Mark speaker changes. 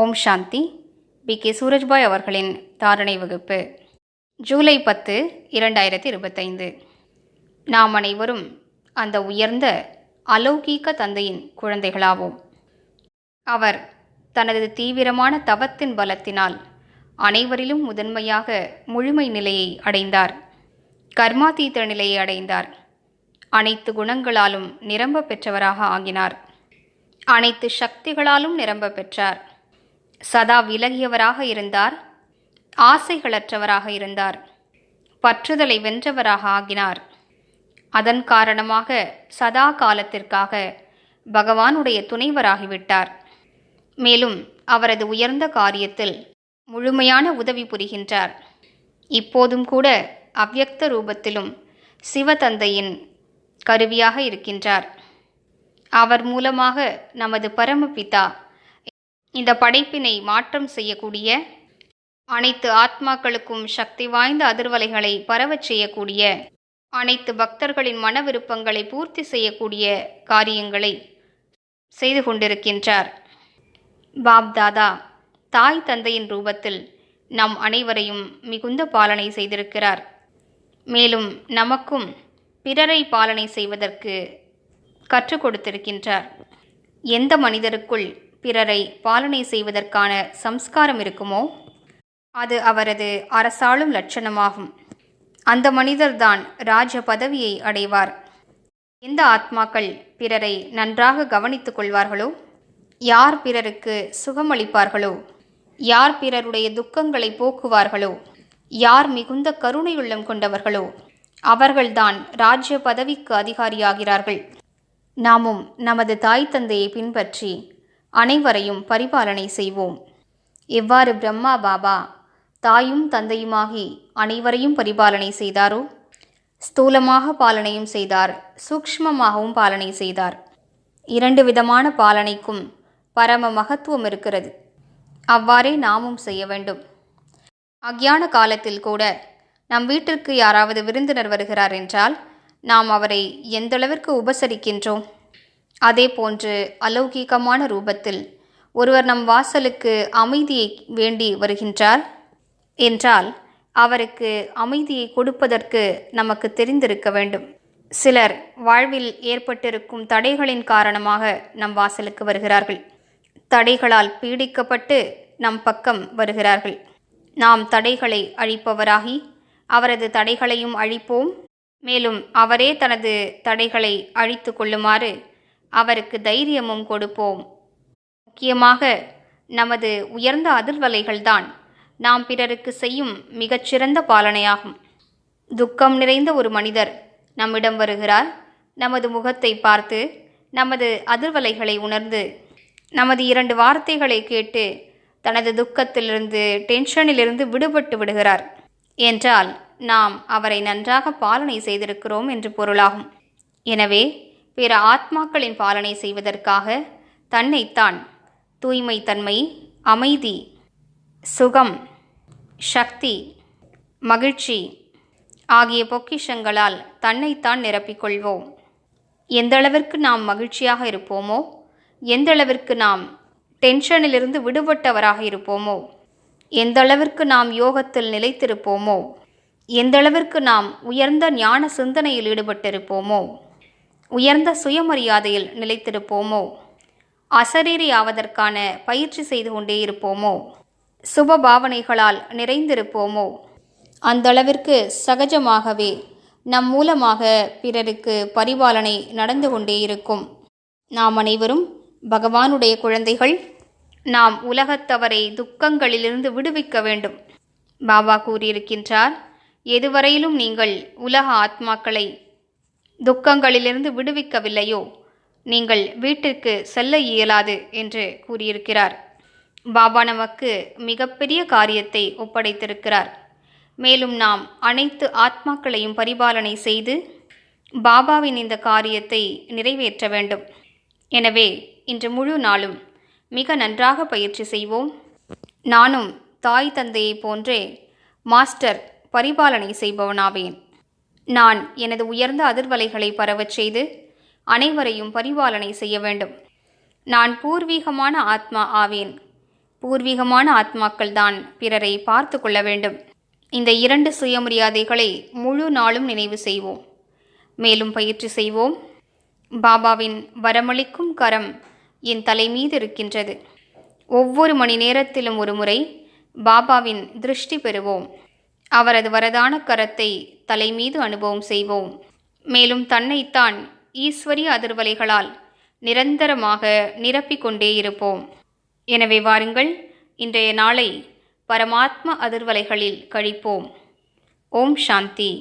Speaker 1: ஓம் சாந்தி. B. K. Surajbhai அவர்களின் தாரணை வகுப்பு. ஜூலை பத்து இரண்டாயிரத்தி இருபத்தைந்து நாம் அனைவரும் அந்த உயர்ந்த அலௌகீக தந்தையின் குழந்தைகளாவோம். அவர் தனது தீவிரமான தவத்தின் பலத்தினால் அனைவரிலும் முதன்மையாக முழுமை நிலையை அடைந்தார். கர்மாதீத நிலையை அடைந்தார். அனைத்து குணங்களாலும் நிரம்ப பெற்றவராக ஆகினார். அனைத்து சக்திகளாலும் நிரம்ப பெற்றார். சதா விலகியவராக இருந்தார் ஆசைகளற்றவராக இருந்தார் பற்றுதலை வென்றவராக ஆகினார். அதன் காரணமாக சதா காலத்திற்காக பகவானுடைய துணைவராகிவிட்டார். மேலும் அவரது உயர்ந்த காரியத்தில் முழுமையான உதவி புரிகின்றார். இப்போதும் கூட அவ்யக்த ரூபத்திலும் சிவதந்தையின் கருவியாக இருக்கின்றார். அவர் மூலமாக நமது பரமபிதா இந்த படைப்பினை மாற்றம் செய்யக்கூடிய அனைத்து ஆத்மாக்களுக்கும் சக்தி வாய்ந்த அதிர்வலைகளை பரவச் செய்யக்கூடிய அனைத்து பக்தர்களின் மன விருப்பங்களை பூர்த்தி செய்யக்கூடிய காரியங்களை செய்து கொண்டிருக்கின்றார். பாப் தாதா தாய் தந்தையின் ரூபத்தில் நம் அனைவரையும் மிகுந்த பாலனை செய்திருக்கிறார். மேலும் நமக்கும் பிறரை பாலனை செய்வதற்கு கற்றுக் கொடுத்திருக்கின்றார். எந்த மனிதருக்குள் பிறரை பாலனை செய்வதற்கான சம்ஸ்காரம் இருக்குமோ? அது அவரது அரசாளும் லட்சணமாகும். அந்த மனிதர்தான் ராஜ பதவியை அடைவார். எந்த ஆத்மாக்கள் பிறரை நன்றாக கவனித்துக் கொள்வார்களோ? யார் பிறருக்கு சுகமளிப்பார்களோ? யார் பிறருடைய துக்கங்களை போக்குவார்களோ? யார் மிகுந்த கருணையுள்ளம் கொண்டவர்களோ? அவர்கள்தான் ராஜ்ய பதவிக்கு அதிகாரியாகிறார்கள். நாமும் நமது தாய் தந்தையை பின்பற்றி அனைவரையும் பரிபாலனை செய்வோம். எவ்வாறு பிரம்மா பாபா தாயும் தந்தையுமாகி அனைவரையும் பரிபாலனை செய்தாரோ ஸ்தூலமாக பாலனையும் செய்தார் சூக்ஷ்மமாகவும் பாலனை செய்தார். இரண்டு விதமான பாலனைக்கும் பரம மகத்துவம் இருக்கிறது. அவ்வாறே நாமும் செய்ய வேண்டும். அக்ஞான காலத்தில் கூட நம் வீட்டிற்கு யாராவது விருந்தினர் வருகிறார் என்றால் நாம் அவரை எந்தளவிற்கு உபசரிக்கின்றோம்? அதே போன்று அலௌகீகமான ரூபத்தில் ஒருவர் நம் வாசலுக்கு அமைதியை வேண்டி வருகின்றார் என்றால் அவருக்கு அமைதியை கொடுப்பதற்கு நமக்கு தெரிந்திருக்க வேண்டும். சிலர் வாழ்வில் ஏற்பட்டிருக்கும் தடைகளின் காரணமாக நம் வாசலுக்கு வருகிறார்கள். தடைகளால் பீடிக்கப்பட்டு நம் பக்கம் வருகிறார்கள். நாம் தடைகளை அழிப்பவராகி அவரது தடைகளையும் அழிப்போம். மேலும் அவரே தனது தடைகளை அழித்து கொள்ளுமாறு அவருக்கு தைரியமும் கொடுப்போம். முக்கியமாக நமது உயர்ந்த அதிர்வலைகள்தான் நாம் பிறருக்கு செய்யும் மிகச்சிறந்த பாலனையாகும். துக்கம் நிறைந்த ஒரு மனிதர் நம்மிடம் வருகிறார். நமது முகத்தை பார்த்து நமது அதிர்வலைகளை உணர்ந்து நமது இரண்டு வார்த்தைகளை கேட்டு தனது துக்கத்திலிருந்து டென்ஷனிலிருந்து விடுபட்டு விடுகிறார். என்றால் நாம் அவரை நன்றாக பாலனை செய்திருக்கிறோம் என்று பொருளாகும். எனவே பிற ஆத்மாக்களின் பாலனை செய்வதற்காக தன்னைத்தான் தூய்மை தன்மை அமைதி சுகம் சக்தி மகிழ்ச்சி ஆகிய பொக்கிஷங்களால் தன்னைத்தான் நிரப்பிக்கொள்வோம். எந்தளவிற்கு நாம் மகிழ்ச்சியாக இருப்போமோ எந்தளவிற்கு நாம் டென்ஷனிலிருந்து விடுபட்டவராக இருப்போமோ எந்தளவிற்கு நாம் யோகத்தில் நிலைத்திருப்போமோ எந்தளவிற்கு நாம் உயர்ந்த ஞான சிந்தனையில் ஈடுபட்டிருப்போமோ உயர்ந்த சுயமரியாதையில் நிலைத்திருப்போமோ? அசரீரி ஆவதற்கான பயிற்சி செய்து கொண்டே இருப்போமோ? சுப பாவனைகளால் நிறைந்திருப்போமோ? அந்தளவிற்கு சகஜமாகவே நம் மூலமாக பிறருக்கு பரிபாலனை நடந்து கொண்டே இருக்கும். நாம் அனைவரும் பகவானுடைய குழந்தைகள். நாம் உலகத்தவரை துக்கங்களிலிருந்து விடுவிக்க வேண்டும். பாபா கூறியிருக்கின்றார் எதுவரையிலும் நீங்கள் உலக ஆத்மாக்களை துக்கங்களிலிருந்து விடுவிக்கவில்லையோ? நீங்கள் வீட்டிற்கு செல்ல இயலாது என்று கூறியிருக்கிறார். பாபா நமக்கு மிகப்பெரிய காரியத்தை ஒப்படைத்திருக்கிறார். மேலும் நாம் அனைத்து ஆத்மாக்களையும் பரிபாலனை செய்து பாபாவின் இந்த காரியத்தை நிறைவேற்ற வேண்டும். எனவே இன்று முழு நாளும் மிக நன்றாக பயிற்சி செய்வோம். நானும் தாய் தந்தையைப் போன்றே மாஸ்டர் பரிபாலனை செய்பவனாவேன். நான் எனது உயர்ந்த அதிர்வலைகளை பரவச் செய்து அனைவரையும் பரிபாலனை செய்ய வேண்டும். நான் பூர்வீகமான ஆத்மா ஆவேன். பூர்வீகமான ஆத்மாக்கள்தான் பிறரை பார்த்து கொள்ள வேண்டும். இந்த இரண்டு சுயமரியாதைகளை முழு நாளும் நினைவு செய்வோம். மேலும் பயிற்சி செய்வோம். பாபாவின் வரமளிக்கும் கரம் என் தலை மீது இருக்கின்றது. ஒவ்வொரு மணி நேரத்திலும் ஒரு முறை பாபாவின் திருஷ்டி பெறுவோம். அவரது வரதான கரத்தை தலைமீது அனுபவம் செய்வோம். மேலும் தன்னைத்தான் ஈஸ்வரிய அதிர்வலைகளால் நிரந்தரமாக நிரப்பிக்கொண்டே இருப்போம். எனவே வாருங்கள் இன்றைய நாளை பரமாத்ம அதிர்வலைகளில் கழிப்போம். ஓம் சாந்தி.